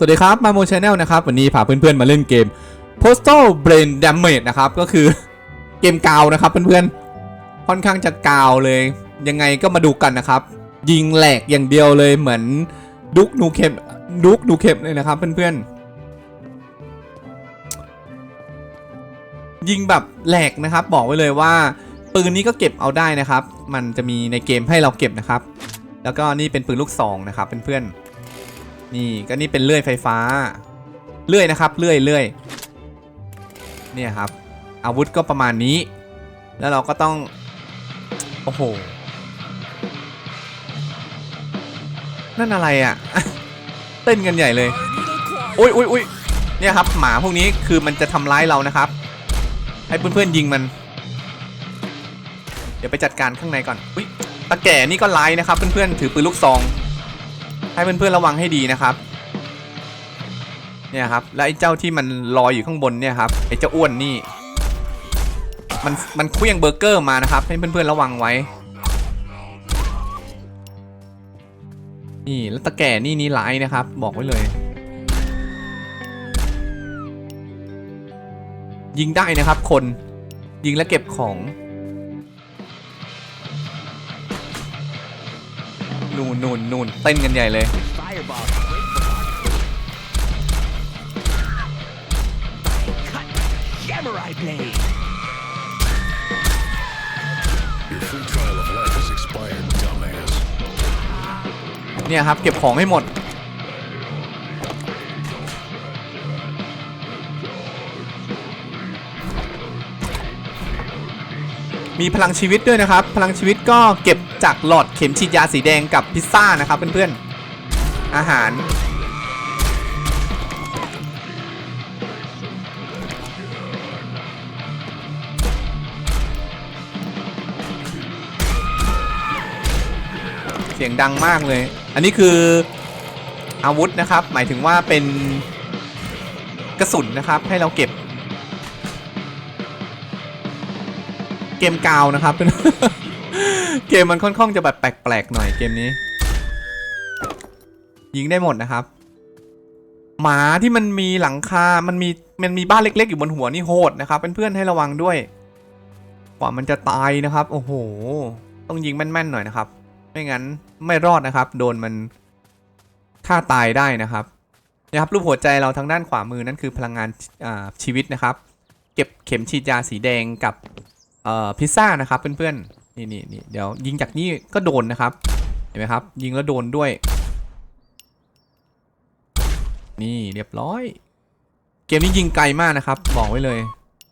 สวัสดีครับมาโมชแนลนะครับ วันนี้พาเพื่อนๆมาเล่นเกม Postal Brain Damage นะครับ ก็คือเกมกาวนะครับเพื่อนๆค่อนข้างจะกาวเลย ยังไงก็มาดูกันนะครับ ยิงแหลกอย่างเดียวเลยเหมือนดุกนูเข็มดุกนูเข็มเลยนะครับเพื่อนๆยิงแบบแหลกนะครับ บอกไว้เลยว่าปืนนี้ก็เก็บเอาได้นะครับ มันจะมีในเกมให้เราเก็บนะครับ แล้วก็นี่เป็นปืนลูกซองนะครับเพื่อนๆ นี่ก็นี่เป็นเลื่อยไฟฟ้า เลื่อยนะครับ เลื่อยเลื่อยเนี่ยครับ อาวุธก็ประมาณนี้ แล้วเราก็ต้อง โอ้โห นั่นอะไรอะ่ะ เต้นกันใหญ่เลยอุ้ยอุ้ยอุ้ยเนี่ยครับ หมาพวกนี้คือมันจะทำร้ายเรานะครับ ให้เพื่อนๆยิงมัน เดี๋ยวไปจัดการข้างในก่อนอุ้ยตาแก่นี่ก็ร้ายนะครับ เพื่อนๆถือปืนลูกซอง ให้เพื่อนๆระวังให้ดีนะครับ เนี่ยครับ แล้วไอ้เจ้าที่มันลอยอยู่ข้างบนเนี่ยครับ ไอ้เจ้าอ้วนนี่ มันมันเคลี้ยงเบอร์เกอร์มานะครับ ให้เพื่อนๆระวังไว้ นี่แล้วตะแก่นี่นี่ร้ายนะครับ บอกไว้เลย ยิงได้นะครับคน ยิงแล้วเก็บของ นูนนูนนูนเต้นกันใหญ่เลย Samurai blade. Your free trial of life has expired, dumbass. เนี่ยครับ เก็บของให้หมด มีพลังชีวิตด้วยนะครับ พลังชีวิตก็เก็บ จากหลอดเข็มฉีดยาสีแดงกับพิซซ่านะครับเพื่อนๆ อาหาร เสียงดังมากเลย อันนี้คืออาวุธนะครับ หมายถึงว่าเป็นกระสุนนะครับให้เราเก็บ เกมกาวนะครับเเกมมันค่อนข้างจะแบบแปลกๆหน่อยเกมนี้ ยิงได้หมดนะครับ หมาที่มันมีหลังคา มันมีมันมีบ้านเล็ก ๆ อยู่บนหัวนี่โหดนะครับเพื่อนๆให้ระวังด้วย กว่ามันจะตายนะครับ โอ้โห ต้องยิงแม่นๆหน่อยนะครับ ไม่งั้นไม่รอดนะครับ โดนมันฆ่าตายได้นะครับนะครับรูปหัวใจเราทางด้านขวามือนั่นคือพลังงานอ่าชีวิตนะครับ เก็บเข็มฉีดยาสีแดงกับเอ่อพิซซ่านะครับเพื่อนๆ นี่นี่นี่เดี๋ยวยิงจากนี่ก็โดนนะครับ เห็นไหมครับ ยิงแล้วโดนด้วย นี่เรียบร้อย เกมนี้ยิงไกลมากนะครับ บอกไว้เลย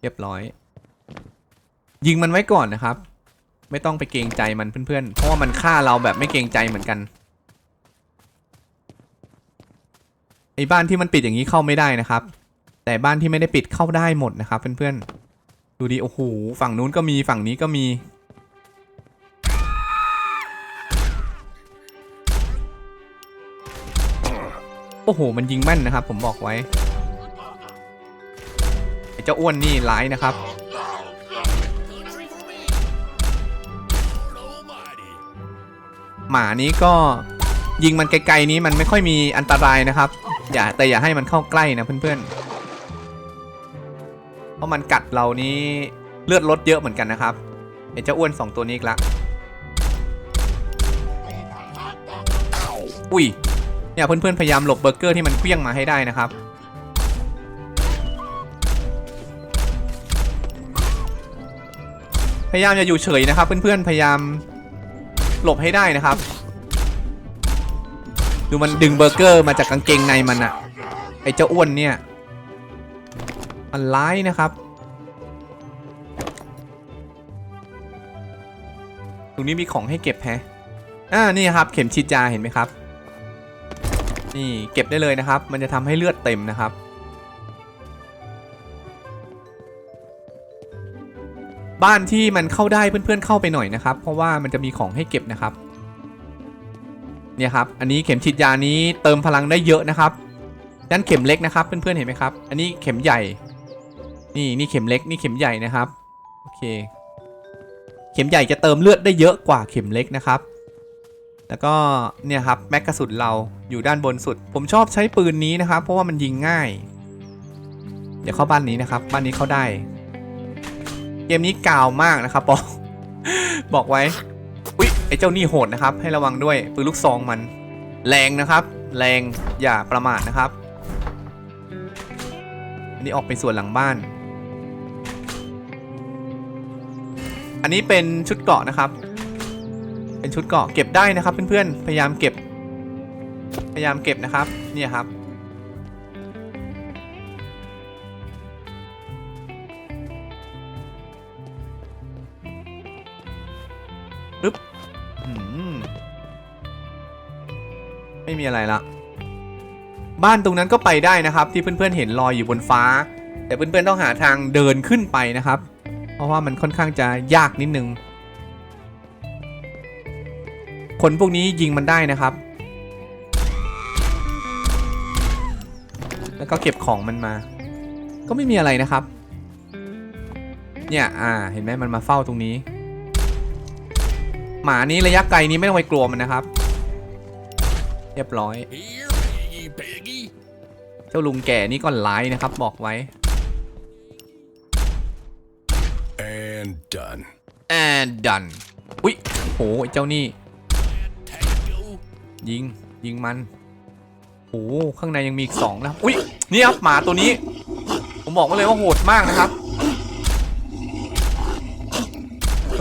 เรียบร้อย ยิงมันไว้ก่อนนะครับ ไม่ต้องไปเกรงใจมันเพื่อนๆ เพราะว่ามันฆ่าเราแบบไม่เกรงใจเหมือนกันไอ้บ้านที่มันปิดอย่างนี้เข้าไม่ได้นะครับ แต่บ้านที่ไม่ได้ปิดเข้าได้หมดนะครับเพื่อนๆดูดิโอ้โหฝั่งนู้นก็มีฝั่งนี้ก็มี โอ้โห มันยิงแม่นนะครับ ผมบอกไว้เจ้าอ้วนนี่ร้ายนะครับ หมานี้ก็ยิงมันไกลๆนี้มันไม่ค่อยมีอันตรายนะครับ อย่าแต่อย่าให้มันเข้าใกล้นะเพื่อนๆ เพราะมันกัดเรานี้เลือดลดเยอะเหมือนกันนะครับไอ้เจ้าอ้วนสองตัวนี้อีกละอุ้ย เนี่ยเพื่อนๆพยายามหลบเบอร์เกอร์ที่มันเคลี้ยงมาให้ได้นะครับพยายามอย่าอยู่เฉยนะครับ เพื่อนๆพยายามหลบให้ได้นะครับ ดูมันดึงเบอร์เกอร์มาจากกางเกงในมันอะไอเจ้าอ้วนเนี่ยมันร้ายนะครับตรงนี้มีของให้เก็บแฮะอ่านี่ครับเข็มฉีดยาเห็นไหมครับ นี่เก็บได้เลยนะครับ มันจะทำให้เลือดเต็มนะครับ บ้านที่มันเข้าได้เพื่อนๆเข้าไปหน่อยนะครับ เพราะว่ามันจะมีของให้เก็บนะครับ เนี่ยครับ อันนี้เข็มฉีดยานี้เติมพลังได้เยอะนะครับด้านเข็มเล็กนะครับเพื่อนๆเห็นไหมครับ อันนี้เข็มใหญ่ นี่นี่เข็มเล็กนี่เข็มใหญ่นะครับ โอเค เข็มใหญ่จะเติมเลือดได้เยอะกว่าเข็มเล็กนะครับ แล้วก็เนี่ยครับแม็กกระสุนเราอยู่ด้านบนสุด ผมชอบใช้ปืนนี้นะครับ เพราะว่ามันยิงง่าย เดี๋ยวเข้าบ้านนี้นะครับ บ้านนี้เข้าได้ เกมนี้กาวมากนะครับบอกบอกไว้อุ๊ยไอ้เจ้านี่โหดนะครับ ให้ระวังด้วยปืนลูกซองมัน แรงนะครับ แรงอย่าประมาทนะครับ อันนี้ออกไปส่วนหลังบ้าน อันนี้เป็นชุดเกาะนะครับ เป็นชุดเกาะเก็บได้นะครับเพื่อนๆพยายามเก็บ พยายามเก็บนะครับเนี่ยครับปึ๊บไม่มีอะไรละบ้านตรงนั้นก็ไปได้นะครับ ที่เพื่อนๆเห็นลอยอยู่บนฟ้า แต่เพื่อนๆต้องหาทางเดินขึ้นไปนะครับ เพราะว่ามันค่อนข้างจะยากนิดนึง คนพวกนี้ยิงมันได้นะครับ แล้วก็เก็บของมันมา ก็ไม่มีอะไรนะครับ เนี่ย อ่า เห็นไหมมันมาเฝ้าตรงนี้ หมานี้ระยะไกลนี้ไม่ต้องไปกลัวมันนะครับ เรียบร้อย Here, piggy, piggy. เจ้าลุงแก่นี่ก็ร้ายนะครับ บอกไว้ And done. and done อุ๊ยโหไอ้เจ้านี่ Tango. ยิงยิงมันโอ้ข้างในยังมีอีกสองนะอุ๊ยนี่ครับหมาตัวนี้ ผมบอกไว้เลยว่าโหดมากนะครับ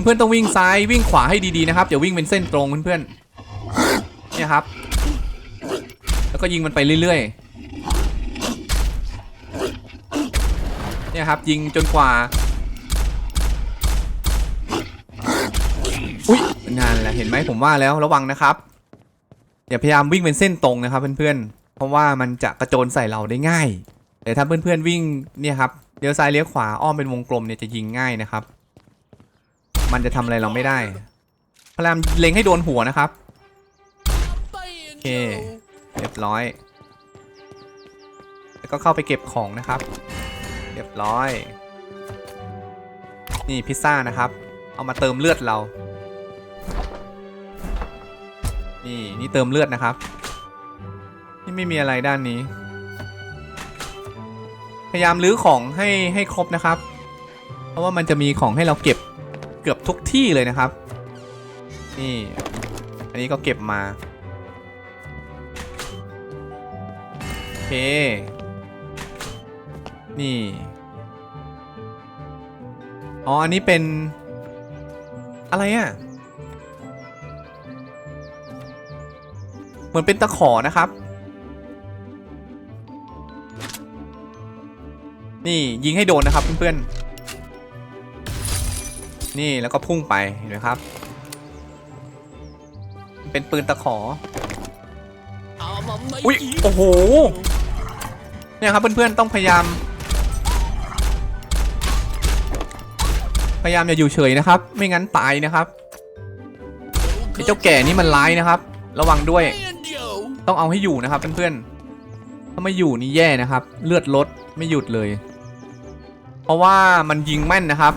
เพื่อนๆต้องวิ่งซ้ายวิ่งขวาให้ดีๆนะครับอย่าวิ่งเป็นเส้นตรงเพื่อนๆเนี่ยครับ แล้วก็ยิงมันไปเรื่อยๆเนี่ยครับ ยิงจนกว่าอุ๊ยนานแหละเห็นไหมผมว่าแล้วระวังนะครับ อย่าพยายามวิ่งเป็นเส้นตรงนะครับเพื่อนๆ เพราะว่ามันจะกระโจนใส่เราได้ง่าย แต่ถ้าเพื่อนๆวิ่งเนี่ยครับเลี้ยวซ้ายเลี้ยวขวาอ้อมเป็นวงกลมเนี่ยจะยิงง่ายนะครับ มันจะทำอะไรเราไม่ได้ พยายามเล็งให้โดนหัวนะครับ โอเค เรียบร้อย แล้วก็เข้าไปเก็บของนะครับ เรียบร้อย นี่พิซซ่านะครับ เอามาเติมเลือดเรา นี่นี่เติมเลือดนะครับ นี่ไม่มีอะไรด้านนี้ พยายามรื้อของให้ให้ครบนะครับ เพราะว่ามันจะมีของให้เราเก็บเกือบทุกที่เลยนะครับ นี่ อันนี้ก็เก็บมาโอเค นี่ อ๋อ อันนี้เป็นอะไรอะ่ะ มือนเป็นตะขอนะครับ นี่ยิงให้โดนนะครับเพื่อนๆนี่แล้วก็พุ่งไปเห็นไหมครับ เป็นปืนตะขออุ้ยโอ้โหเนี่ยครับเพื่อนๆต้องพยายาม พยายามอย่าอยู่เฉยนะครับ ไม่งั้นตายนะครับไอ้เจ้าแก่นี่มันร้ายนะครับ ระวังด้วย ต้องเอาให้อยู่นะครับเพื่อนๆถ้าไม่อยู่นี่แย่นะครับ เลือดลดไม่หยุดเลย เพราะว่ามันยิงแม่นนะครับ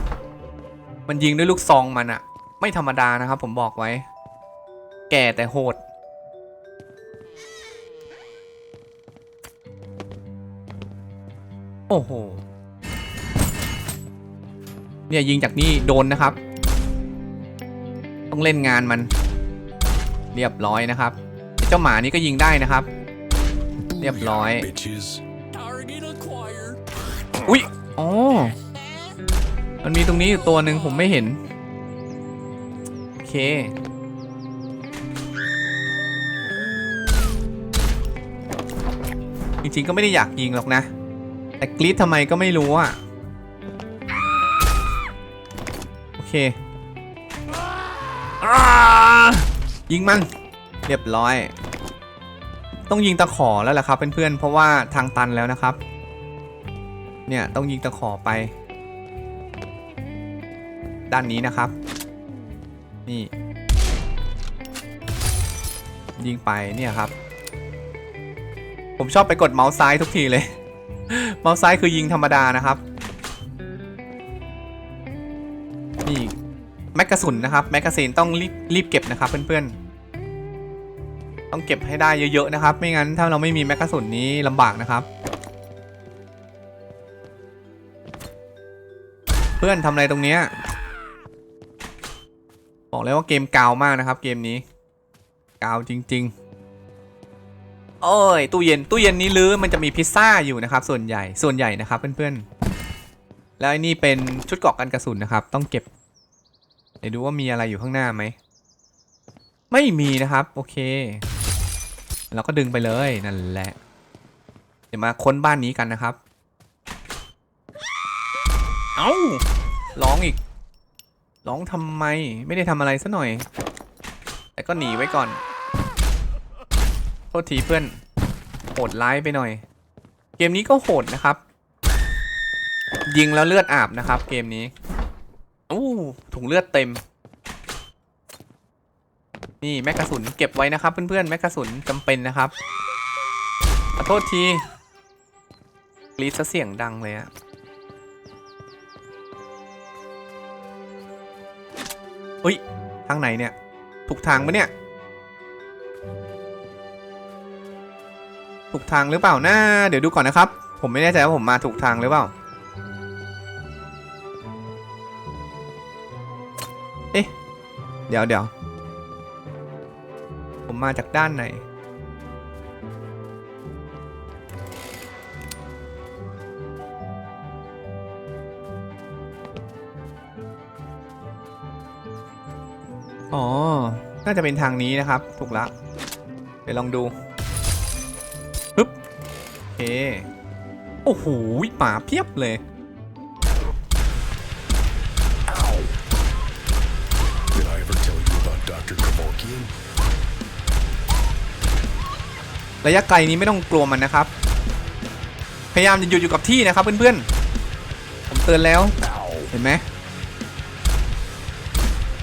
มันยิงด้วยลูกซองมันอะไม่ธรรมดานะครับ ผมบอกไว้ แก่แต่โหดโอ้โห เนี่ยยิงจากนี่โดนนะครับ ต้องเล่นงานมัน เรียบร้อยนะครับ เจ้าหมานี่ก็ยิงได้นะครับ เรียบร้อย Bitches. Target acquired. อุ๊ยอ๋อมันมีตรงนี้อยู่ตัวหนึ่งผมไม่เห็น โอเค จริงๆก็ไม่ได้อยากยิงหรอกนะ แต่กรีดทำไมก็ไม่รู้อะ โอเคอ่า ยิงมันเรียบร้อย ต้องยิงตะขอแล้วแหละครับเพื่อนๆเพราะว่าทางตันแล้วนะครับ เนี่ยต้องยิงตะขอไป ด้านนี้นะครับ นี่ ยิงไปเนี่ยครับ ผมชอบไปกดเมาส์ซ้ายทุกทีเลย เมาส์ซ้ายคือยิงธรรมดานะครับ นี่ แมกกาสุนนะครับแมกกาซีนต้องรีบรีบเก็บนะครับเพื่อนๆ ต้องเก็บให้ได้เยอะๆนะครับ ไม่งั้นถ้าเราไม่มีแมกกาสุนนี้ลำบากนะครับ เพื่อนทำอะไรตรงเนี้ยบอกเลยว่าเกมกาวมากนะครับ เกมนี้ กาวจริง ๆโอ้ยตู้เย็นตู้เย็นนี้ลื้อมันจะมีพิซซ่าอยู่นะครับ ส่วนใหญ่ส่วนใหญ่นะครับเพื่อนๆแล้วไอ้นี่เป็นชุดเกราะกันกระสุนนะครับ ต้องเก็บ เดี๋ยวดูว่ามีอะไรอยู่ข้างหน้าไหม ไม่มีนะครับ โอเค เราก็ดึงไปเลยนั่นแหละ เดี๋ยวมาค้นบ้านนี้กันนะครับ เอ้าร้องอีก ร้องทำไม ไม่ได้ทำอะไรซะหน่อย แต่ก็หนีไว้ก่อน โทษทีเพื่อน โหดร้ายไปหน่อย เกมนี้ก็โหดนะครับ ยิงแล้วเลือดอาบนะครับ เกมนี้ อู้ถุงเลือดเต็ม นี่แม็กกาสุนเก็บไว้นะครับ เพื่อนๆแม็กกาสุนจำเป็นนะครับขอโทษทีกรีดเสียงดังเลยอะอุ้ย ทางไหนเนี่ย ถูกทางปะเนี่ย ถูกทางหรือเปล่านะเดี๋ยวดูก่อนนะครับ ผมไม่แน่ใจว่าผมมาถูกทางหรือเปล่า เดี๋ยวเดี๋ยวผมมาจากด้านไหน อ๋อ น่าจะเป็นทางนี้นะครับ ถูกละ เดี๋ยวลองดูปึ๊บโอเค โอ้โหหมาเพียบเลย ระยะไกลนี้ไม่ต้องกลัวมันนะครับ พยายามจะหยุดอยู่กับที่นะครับเพื่อนๆ ผมเตือนแล้วเห็นไหม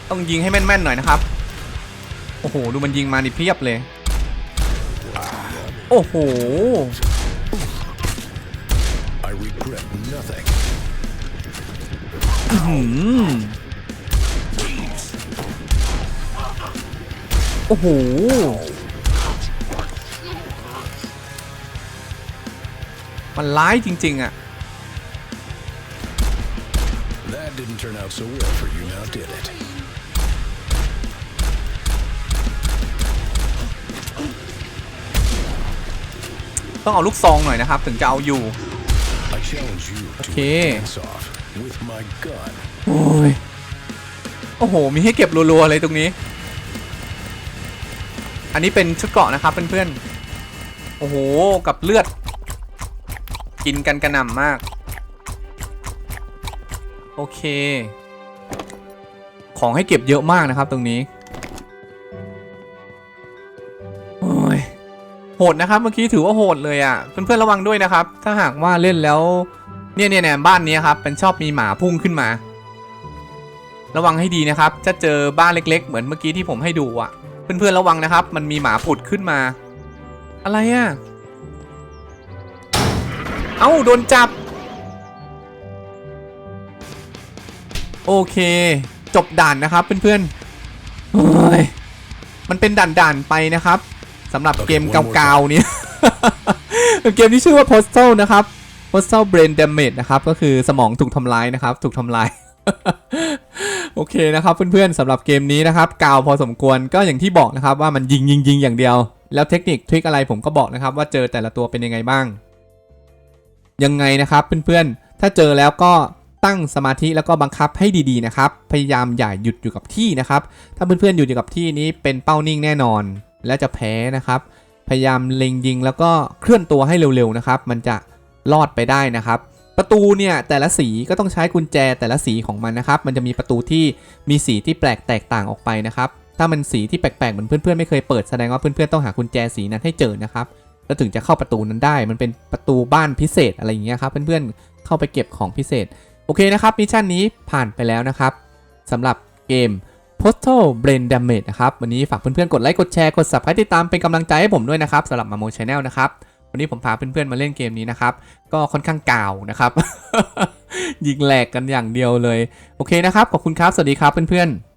ต้องยิงให้แม่นๆหน่อยนะครับ โอ้โห ดูมันยิงมานี่เพียบเลย โอ้โหโอ้โห มันร้ายจริง ๆ อะ That didn't turn out so well for you now, did it? ต้องเอาลูกซองหน่อยนะครับ ถึงจะเอาอยู่ I challenge you to Okay. dance off with my gun. โอ้ย โอ้โห มีให้เก็บรัวๆเลยตรงนี้ อันนี้เป็นชุดเกราะนะครับเพื่อนๆ โอ้โห กับเลือด กินกันกระหน่ำมาก โอเค ของให้เก็บเยอะมากนะครับ ตรงนี้โอ้ยโหดนะครับ เมื่อกี้ถือว่าโหดเลยอะ่ะเพื่อนๆระวังด้วยนะครับ ถ้าหากว่าเล่นแล้วเนี่ยเนี่ยเนี่ยบ้านนี้ครับเป็นชอบมีหมาพุ่งขึ้นมา ระวังให้ดีนะครับถ้าเจอบ้านเล็ก ๆ เหมือนเมื่อกี้ที่ผมให้ดูอะ เพื่อนๆระวังนะครับ มันมีหมาผุดขึ้นมา อะไรอะ เอ้า โดนจับ โอเค จบด่านนะครับเพื่อนๆโอ้ยมันเป็นด่านๆไปนะครับสำหรับเกมเก่าๆเนี่ยเกมที่ชื่อว่า Postal นะครับ Postal Brain Damage นะครับ ก็คือสมองถูกทำลายนะครับ ถูกทำลายโอเคนะครับเพื่อนๆสำหรับเกมนี้นะครับกาวพอสมควรก็อย่างที่บอกนะครับว่ามันยิงยิงยิงอย่างเดียว แล้วเทคนิคทริคอะไรผมก็บอกนะครับว่าเจอแต่ละตัวเป็นยังไงบ้าง ยังไงนะครับเพื่อนๆ ถ้าเจอแล้วก็ตั้งสมาธิแล้วก็บังคับให้ดีๆนะครับ พยายามอย่าหยุดอยู่กับที่นะครับ ถ้าเพื่อนๆอยู่อยู่กับที่นี้เป็นเป้านิ่งแน่นอน และจะแพ้นะครับ พยายามเล็งยิงแล้วก็เคลื่อนตัวให้เร็วๆนะครับ มันจะรอดไปได้นะครับ ประตูเนี่ยแต่ละสีก็ต้องใช้กุญแจแต่ละสีของมันนะครับ มันจะมีประตูที่มีสีที่แปลกแตกต่างออกไปนะครับ ถ้ามันสีที่แปลกๆเหมือนเพื่อนๆไม่เคยเปิดแสดงว่าเพื่อนๆต้องหากุญแจสีนั้นให้เจอนะครับ แล้วถึงจะเข้าประตูนั้นได้ มันเป็นประตูบ้านพิเศษอะไรอย่างเงี้ยครับ เพื่อนๆ เข้าไปเก็บของพิเศษ โอเคนะครับ มิชชั่นนี้ผ่านไปแล้วนะครับสำหรับเกม Postal Brain Damage นะครับ วันนี้ฝากเพื่อนๆ กดไลค์ กดแชร์ กด subscribe ติดตามเป็นกำลังใจให้ผมด้วยนะครับสำหรับมาโมชแนลนะครับ วันนี้ผมพาเพื่อนๆ มาเล่นเกมนี้นะครับ ก็ค่อนข้างกาวนะครับ ยิงแหลกกันอย่างเดียวเลย โอเคนะครับ ขอบคุณครับ สวัสดีครับเพื่อนๆ